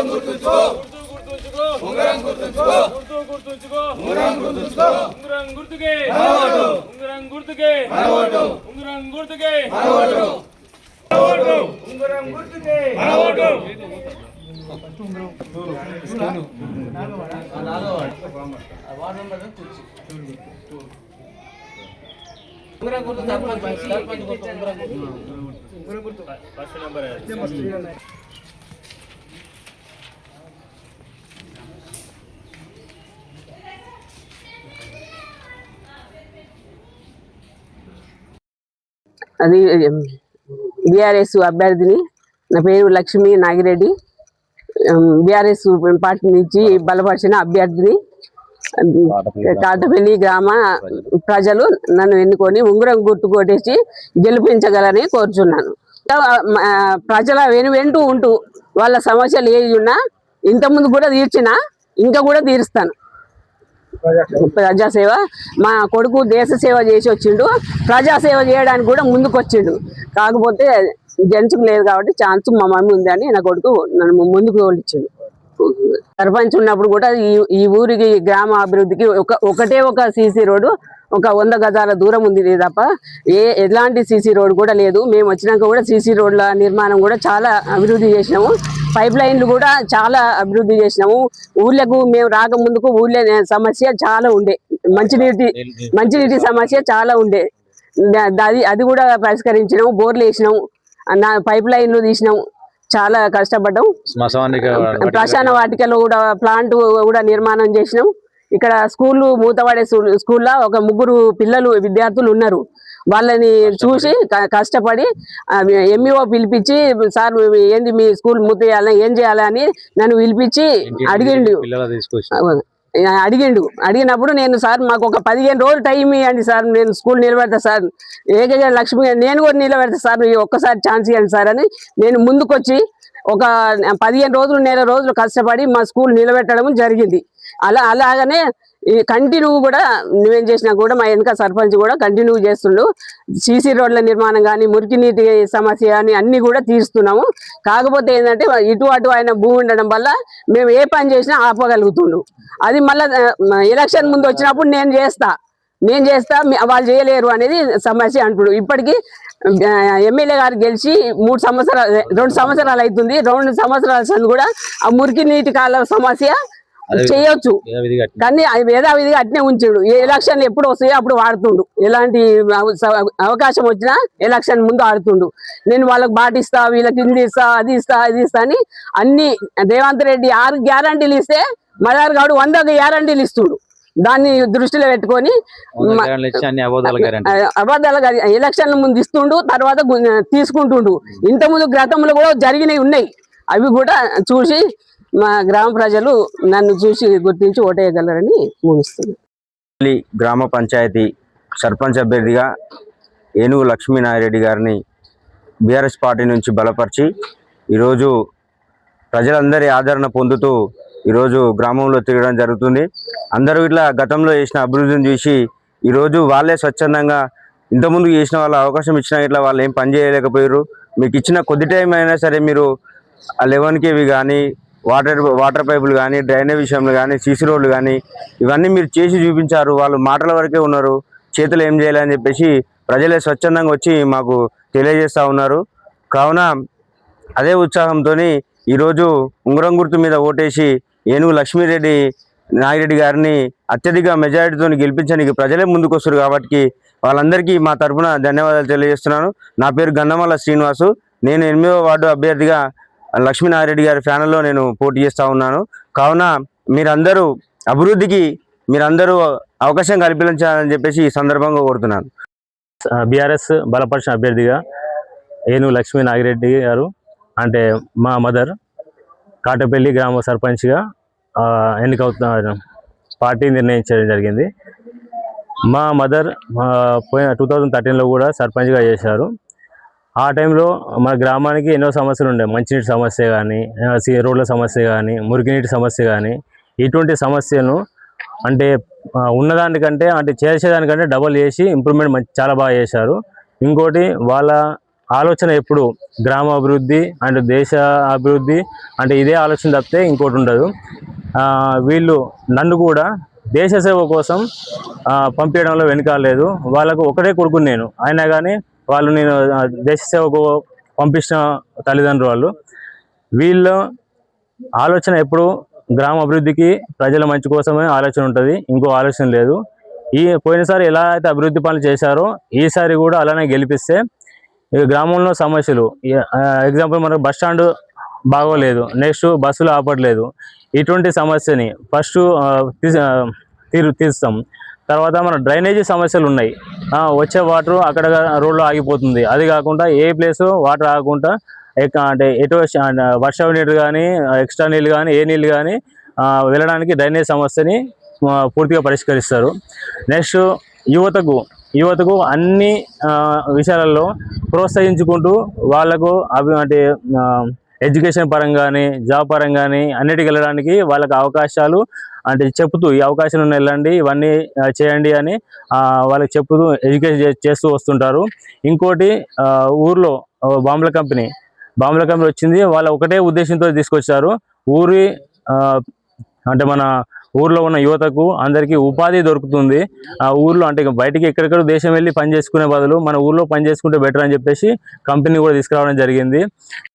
గుర్తు గుర్తుంచుకో గుర్తు గుర్తుంచుకో ఉంగరం గుర్తుకే ఉంగరం గుర్తుకే ఉంగరం గుర్తుకే ఉంగరం గుర్తుకే ఫస్ట్ నెంబర్ అది బీఆర్ఎస్ అభ్యర్థిని. నా పేరు లక్ష్మీ నాగిరెడ్డి. బీఆర్ఎస్ పార్టీ నుంచి బలపరిచిన అభ్యర్థిని. కాటపల్లి గ్రామ ప్రజలు నన్ను ఎన్నుకొని ఉంగరం గుర్తు కొట్టేసి గెలిపించగలని కోరుచున్నాను. ప్రజల వెను వెంటూ ఉంటూ వాళ్ళ సమస్యలు ఏవి ఉన్నా ఇంతకుముందు కూడా తీర్చినా ఇంకా కూడా తీరుస్తాను. ప్రజాసేవ. మా కొడుకు దేశ సేవ చేసి వచ్చిండు. ప్రజాసేవ చేయడానికి కూడా ముందుకు వచ్చిండు కాకపోతే జెంట్స్కి లేదు కాబట్టి ఛాన్స్ మా మమ్మీ ఉంది అని నా కొడుకు నన్ను ముందుకు తోలిచ్చిండు. సర్పంచ్ ఉన్నప్పుడు కూడా ఈ ఈ ఊరికి గ్రామ అభివృద్ధికి ఒక ఒకటే ఒక సీసీ రోడ్డు ఒక వంద గజాల దూరం ఉంది తప్ప ఏ ఎలాంటి సీసీ రోడ్ కూడా లేదు. మేము వచ్చినాక కూడా సీసీ రోడ్ల నిర్మాణం కూడా చాలా అభివృద్ధి చేసినాము. పైప్ లైన్లు కూడా చాలా అభివృద్ధి చేసినాము. ఊళ్ళకు మేము రాకముందుకు ఊళ్ళో సమస్య చాలా ఉండే. మంచినీటి మంచినీటి సమస్య చాలా ఉండే. అది అది కూడా పరిష్కరించినాము. బోర్లు వేసినాము. పైప్ లైన్లు తీసినాము. చాలా కష్టపడ్డాం. శ్మశాన వాటికలో కూడా ప్లాంట్ కూడా నిర్మాణం చేసినాం. ఇక్కడ స్కూల్ మూతపడే స్కూ- స్కూల్లో ఒక ముగ్గురు పిల్లలు విద్యార్థులు ఉన్నారు. వాళ్ళని చూసి కష్టపడి ఎంఈఓ పిలిపించి సార్ ఏంది మీ స్కూల్ మూతేయాలని ఏం చేయాలని నన్ను పిలిపించి అడిగిండు. అడిగిండు. అడిగినప్పుడు నేను సార్ మాకు ఒక పదిహేను రోజులు టైం ఇవ్వండి సార్ నేను స్కూల్ నిలబెడతా సార్. ఏకైక లక్ష్మి నేను కూడా నిలబెడతా సార్ ఈ ఒక్కసారి ఛాన్స్ ఇవ్వండి సార్ అని నేను ముందుకొచ్చి ఒక పదిహేను రోజులు నెల రోజులు కష్టపడి మా స్కూల్ నిలబెట్టడం జరిగింది. అలా అలాగనే ఈ కంటిన్యూ కూడా నువ్వేం చేసినా కూడా మా వెనక సర్పంచ్ కూడా కంటిన్యూ చేస్తుండు. సీసీ రోడ్ల నిర్మాణం కానీ మురికి నీటి సమస్య కానీ అన్ని కూడా తీరుస్తున్నాము. కాకపోతే ఏంటంటే ఇటు అటు ఆయన భూమి ఉండడం వల్ల మేము ఏ పని చేసినా ఆపగలుగుతుండు. అది మళ్ళీ ఎలక్షన్ ముందు వచ్చినప్పుడు నేను చేస్తా. నేను చేస్తా వాళ్ళు చేయలేరు అనేది సమస్య అంటుడు. ఇప్పటికీ ఎమ్మెల్యే గారు గెలిచి మూడు సంవత్సరాలు రెండు సంవత్సరాలు అవుతుంది. రెండు సంవత్సరాల కూడా ఆ మురికి నీటి కాల సమస్య చేయొచ్చు. కానీ యథావిధిగా అట్నే ఉంచాడు. ఏ ఎలక్షన్ ఎప్పుడు వస్తాయో అప్పుడు వాడుతుండు. ఎలాంటి అవకాశం వచ్చినా ఎలక్షన్ ముందు ఆడుతుండు. నేను వాళ్ళకి బాటిస్తా వీళ్ళకి ఇది ఇస్తా అది ఇస్తా అది ఇస్తా అని అన్ని రేవంత్ రెడ్డి ఆరు గ్యారంటీలు ఇస్తే మదార్ గౌడ్ వంద గ్యారంటీలు ఇస్తుండు. దాన్ని దృష్టిలో పెట్టుకొని అబద్ధాలు ఎలక్షన్ల ముందు ఇస్తుండు తర్వాత తీసుకుంటుండు. ఇంత ముందు గతంలో కూడా జరిగినవి ఉన్నాయి. అవి కూడా చూసి మా గ్రామ ప్రజలు నన్ను చూసి గుర్తించి ఓటేయగలరని ముగిస్తుంది గ్రామ పంచాయతీ సర్పంచ్ అభ్యర్థిగా ఏనుగు లక్ష్మీనారాయణ గారిని బీఆర్ఎస్ పార్టీ నుంచి బలపరిచి ఈరోజు ప్రజలందరి ఆదరణ పొందుతూ ఈరోజు గ్రామంలో తిరగడం జరుగుతుంది. అందరూ ఇట్లా గతంలో చేసిన అభివృద్ధిని చూసి ఈరోజు వాళ్ళే స్వచ్ఛందంగా ఇంతకుముందు చేసిన వాళ్ళ అవకాశం ఇచ్చినా ఇట్లా వాళ్ళు ఏం పని చేయలేకపోయారు మీకు ఇచ్చిన కొద్ది టైం అయినా సరే మీరు ఆ లెవెన్ కానీ వాటర్ వాటర్ పైపులు కానీ డ్రైనేజ్ విషయంలో కానీ సీసీ రోడ్లు కానీ ఇవన్నీ మీరు చేసి చూపించారు. వాళ్ళు మాటల వరకే ఉన్నారు. చేతులు ఏం చేయాలని చెప్పేసి ప్రజలే స్వచ్ఛందంగా వచ్చి మాకు తెలియజేస్తూ ఉన్నారు. కావున అదే ఉత్సాహంతో ఈరోజు ఉంగరం గుర్తు మీద ఓటేసి ఏనుగు లక్ష్మీరెడ్డి నాగిరెడ్డి గారిని అత్యధిక మెజారిటీతో గెలిపించడానికి ప్రజలే ముందుకొస్తారు కాబట్టి వాళ్ళందరికీ మా తరపున ధన్యవాదాలు తెలియజేస్తున్నాను. నా పేరు గన్నమల్ల శ్రీనివాసు. నేను ఎనిమిదవ వార్డు అభ్యర్థిగా లక్ష్మీనారాయణ గారి ఫ్యానల్లో నేను పోటీ చేస్తూ ఉన్నాను. కావున మీరందరూ అభివృద్ధికి మీరందరూ అవకాశం కల్పించాలని చెప్పేసి ఈ సందర్భంగా కోరుతున్నాను. బీఆర్ఎస్ బలపరిచిన అభ్యర్థిగా ఏనుగు లక్ష్మీ నాగిరెడ్డి గారు అంటే మా మదర్ కాటపల్లి గ్రామ సర్పంచ్గా ఆ, ఎన్నికవుతున్న పార్టీ నిర్ణయించడం జరిగింది. మా మదర్ పోయిన టూ థౌజండ్ థర్టీన్లో కూడా సర్పంచ్గా చేశారు. ఆ టైంలో మన గ్రామానికి ఎన్నో సమస్యలు ఉండే. మంచినీటి సమస్య కానీ రోడ్ల సమస్య కానీ మురికినీటి సమస్య కానీ ఇటువంటి సమస్యను అంటే ఉన్నదానికంటే అంటే చేసేదానికంటే డబల్ చేసి ఇంప్రూవ్మెంట్ చాలా బాగా చేశారు. ఇంకోటి వాళ్ళ ఆలోచన ఎప్పుడు? గ్రామ అభివృద్ధి అండ్ దేశ అభివృద్ధి అంటే ఇదే ఆలోచన తప్పితే ఇంకోటి ఉండదు. వీళ్ళు నన్ను కూడా దేశ సేవ కోసం పంపించడంలో వెనకాలేదు వాళ్ళకు ఒకటే కొడుకుని నేను. అయినా కానీ వాళ్ళు నేను దేశ సేవకు పంపించిన తల్లిదండ్రులు వాళ్ళు. వీళ్ళ ఆలోచన ఎప్పుడు గ్రామ అభివృద్ధికి ప్రజల మంచి కోసమే ఆలోచన ఉంటుంది. ఇంకో ఆలోచన లేదు. ఈ పోయినసారి ఎలా అయితే అభివృద్ధి పనులు చేశారో ఈసారి కూడా అలానే గెలిపిస్తే ఈ గ్రామంలో సమస్యలు ఎగ్జాంపుల్ మనకు బస్ స్టాండ్ బాగోలేదు నెక్స్ట్ బస్సులు ఆపట్లేదు. ఇటువంటి సమస్యని ఫస్ట్ తీరు తీరుస్తాం. తర్వాత మన డ్రైనేజీ సమస్యలు ఉన్నాయి. వచ్చే వాటర్ అక్కడ రోడ్లో ఆగిపోతుంది. అది కాకుండా ఏ ప్లేస్ వాటర్ ఆగకుండా అంటే ఎటు వర్షం నీళ్ళు కానీ ఎక్స్ట్రా నీళ్ళు కానీ ఏ నీళ్ళు కానీ వెళ్ళడానికి డ్రైనేజ్ సమస్యని పూర్తిగా పరిష్కరిస్తారు. నెక్స్ట్ యువతకు యువతకు అన్ని విషయాలలో ప్రోత్సహించుకుంటూ వాళ్ళకు అవి అంటే ఎడ్యుకేషన్ పరంగానే జాబ్ పరంగానే అన్నిటికి వెళ్ళడానికి వాళ్ళకి అవకాశాలు అంటే చెప్తూ ఈ అవకాశం వెళ్ళండి ఇవన్నీ చేయండి అని వాళ్ళకి చెప్తూ ఎడ్యుకేషన్ చే- చేస్తూ వస్తుంటారు. ఇంకోటి ఊర్లో బాంబుల కంపెనీ. బాంబుల కంపెనీ వచ్చింది వాళ్ళ ఒకటే ఉద్దేశంతో తీసుకొచ్చారు. ఊరి అంటే మన ఊర్లో ఉన్న యువతకు అందరికీ ఉపాధి దొరుకుతుంది. ఆ ఊర్లో అంటే బయటికి ఎక్కడెక్కడ దేశం వెళ్ళి పని చేసుకునే బదులు మన ఊర్లో పని చేసుకుంటే బెటర్ అని చెప్పేసి కంపెనీ కూడా తీసుకురావడం జరిగింది.